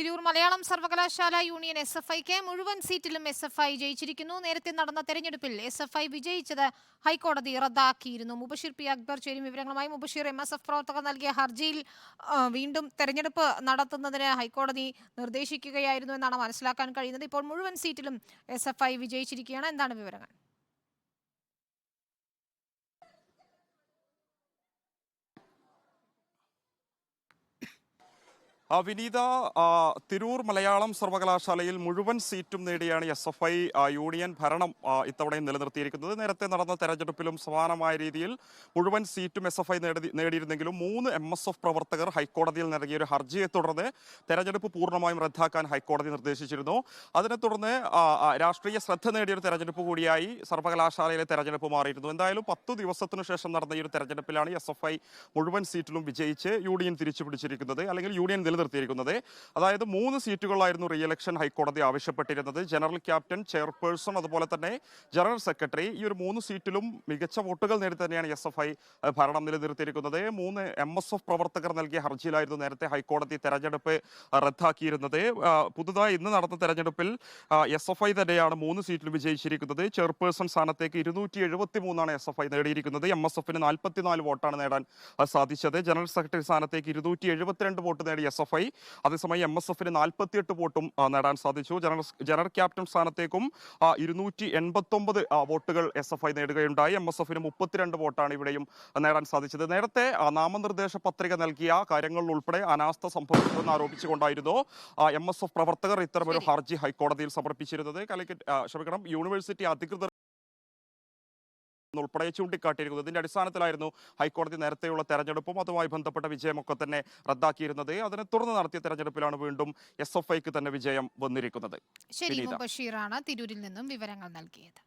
തിരൂർ മലയാളം സർവകലാശാല union S F ഐക്ക് മുഴുവൻ സീറ്റിലും എസ് എഫ് ഐ ജയിച്ചിരിക്കുന്നു. നേരത്തെ നടന്ന തെരഞ്ഞെടുപ്പിൽ എസ് എഫ് ഐ വിജയിച്ചത് ഹൈക്കോടതി റദ്ദാക്കിയിരുന്നു. മുബഷിർ പി അക്ബർ ചേരും വിവരങ്ങളുമായി മുബഷീർ എം എസ് എഫ് പ്രവർത്തകർ നൽകിയ ഹർജിയിൽ വീണ്ടും തെരഞ്ഞെടുപ്പ് നടത്തുന്നതിന് ഹൈക്കോടതി നിർദ്ദേശിക്കുകയായിരുന്നു എന്നാണ് മനസ്സിലാക്കാൻ കഴിയുന്നത്. ഇപ്പോൾ മുഴുവൻ സീറ്റിലും എസ് എഫ് ഐ വിജയിച്ചിരിക്കുകയാണ്. എന്താണ് വിവരങ്ങൾ? വിനീത തിരൂർ മലയാളം സർവകലാശാലയിൽ മുഴുവൻ സീറ്റും നേടിയാണ് എസ് എഫ് ഐ യൂണിയൻ ഭരണം ഇത്തവണയും നിലനിർത്തിയിരിക്കുന്നത്. നേരത്തെ നടന്ന തെരഞ്ഞെടുപ്പിലും സമാനമായ രീതിയിൽ മുഴുവൻ സീറ്റും എസ് എഫ് ഐ നേടിയിരുന്നെങ്കിലും മൂന്ന് എം എസ് എഫ് പ്രവർത്തകർ ഹൈക്കോടതിയിൽ നൽകിയ ഒരു ഹർജിയെ തുടർന്ന് തെരഞ്ഞെടുപ്പ് പൂർണമായും റദ്ദാക്കാൻ ഹൈക്കോടതി നിർദ്ദേശിച്ചിരുന്നു. അതിനെ തുടർന്ന് രാഷ്ട്രീയ ശ്രദ്ധ നേടിയ ഒരു തെരഞ്ഞെടുപ്പ് കൂടിയായി സർവകലാശാലയിലെ തെരഞ്ഞെടുപ്പ് മാറിയിരുന്നു. എന്തായാലും പത്തു ദിവസത്തിനു ശേഷം നടന്ന ഈ ഒരു തെരഞ്ഞെടുപ്പിലാണ് എസ് എഫ് ഐ മുഴുവൻ സീറ്റിലും വിജയിച്ച് യൂണിയൻ തിരിച്ചു പിടിച്ചിരിക്കുന്നത് അല്ലെങ്കിൽ യൂണിയൻ നിലനിർത്തിയിരിക്കുന്നത് അതായത് മൂന്ന് സീറ്റുകളായിരുന്നു റീ ഇലക്ഷൻ ഹൈക്കോടതി ആവശ്യപ്പെട്ടിരുന്നത്. ജനറൽ ക്യാപ്റ്റൻ ചെയർപേഴ്സൺ അതുപോലെ തന്നെ ജനറൽ സെക്രട്ടറി ഈ ഒരു മൂന്ന് സീറ്റിലും മികച്ച വോട്ടുകൾ നേടി തന്നെയാണ് എസ് എഫ് ഐ ഭരണം നിലനിർത്തിയിരിക്കുന്നത്. മൂന്ന് എം എസ് എഫ് പ്രവർത്തകർ നൽകിയ ഹർജിയിലായിരുന്നു നേരത്തെ ഹൈക്കോടതി തെരഞ്ഞെടുപ്പ് റദ്ദാക്കിയിരുന്നത്. പുതുതായി ഇന്ന് നടന്ന തെരഞ്ഞെടുപ്പിൽ എസ് എഫ് ഐ തന്നെയാണ് മൂന്ന് സീറ്റിലും വിജയിച്ചിരിക്കുന്നത്. ചെയർപേഴ്സൺ സ്ഥാനത്തേക്ക് ഇരുന്നൂറ്റി എഴുപത്തി മൂന്നാണ് എസ് എഫ് ഐ നേടിയിരിക്കുന്നത് എം എസ് എഫിന് നാൽപ്പത്തിനാല് വോട്ടാണ് നേടാൻ സാധിച്ചത്. ജനറൽ സെക്രട്ടറി സ്ഥാനത്തേക്ക് ഇരുന്നൂറ്റി എഴുപത്തിരണ്ട് വോട്ട് നേടി എസ് എഫ് ഐ അതേസമയം എം എസ് എഫിന് നാൽപ്പത്തിയെട്ട് വോട്ടും നേടാൻ സാധിച്ചു. ജനറൽ ജനറൽ ക്യാപ്റ്റൻ സ്ഥാനത്തേക്കും ഇരുന്നൂറ്റി എൺപത്തൊമ്പത് വോട്ടുകൾ എസ് എഫ് ഐ നേടുകയുണ്ടായി. എം എസ് എഫിന് മുപ്പത്തിരണ്ട് വോട്ടാണ് ഇവിടെയും നേടാൻ സാധിച്ചത്. നേരത്തെ നാമനിർദ്ദേശ പത്രിക നൽകിയ കാര്യങ്ങളിൽ ഉൾപ്പെടെ അനാസ്ഥ സംഭവിച്ചതെന്ന് ആരോപിച്ചുകൊണ്ടായിരുന്നു എം എസ് എഫ് പ്രവർത്തകർ ഇത്തരമൊരു ഹർജി ഹൈക്കോടതിയിൽ സമർപ്പിച്ചിരുന്നത്. കാലിക്കറ്റ് ക്ഷമിക്കണം യൂണിവേഴ്സിറ്റി അധികൃതർ ഉൾപ്പെടെ ചൂണ്ടിക്കാട്ടിയിരിക്കുന്നത്. ഇതിന്റെ അടിസ്ഥാനത്തിലായിരുന്നു ഹൈക്കോടതി നേരത്തെയുള്ള തെരഞ്ഞെടുപ്പും അതുമായി ബന്ധപ്പെട്ട വിജയമൊക്കെ തന്നെ റദ്ദാക്കിയിരുന്നത്. അതിനെ തുടർന്ന് നടത്തിയ തെരഞ്ഞെടുപ്പിലാണ് വീണ്ടും എസ് എഫ് ഐക്ക് തന്നെ വിജയം വന്നിരിക്കുന്നത്. ശരി ബഷീറാണ് തിരൂരിൽ നിന്നും വിവരങ്ങൾ നൽകിയത്.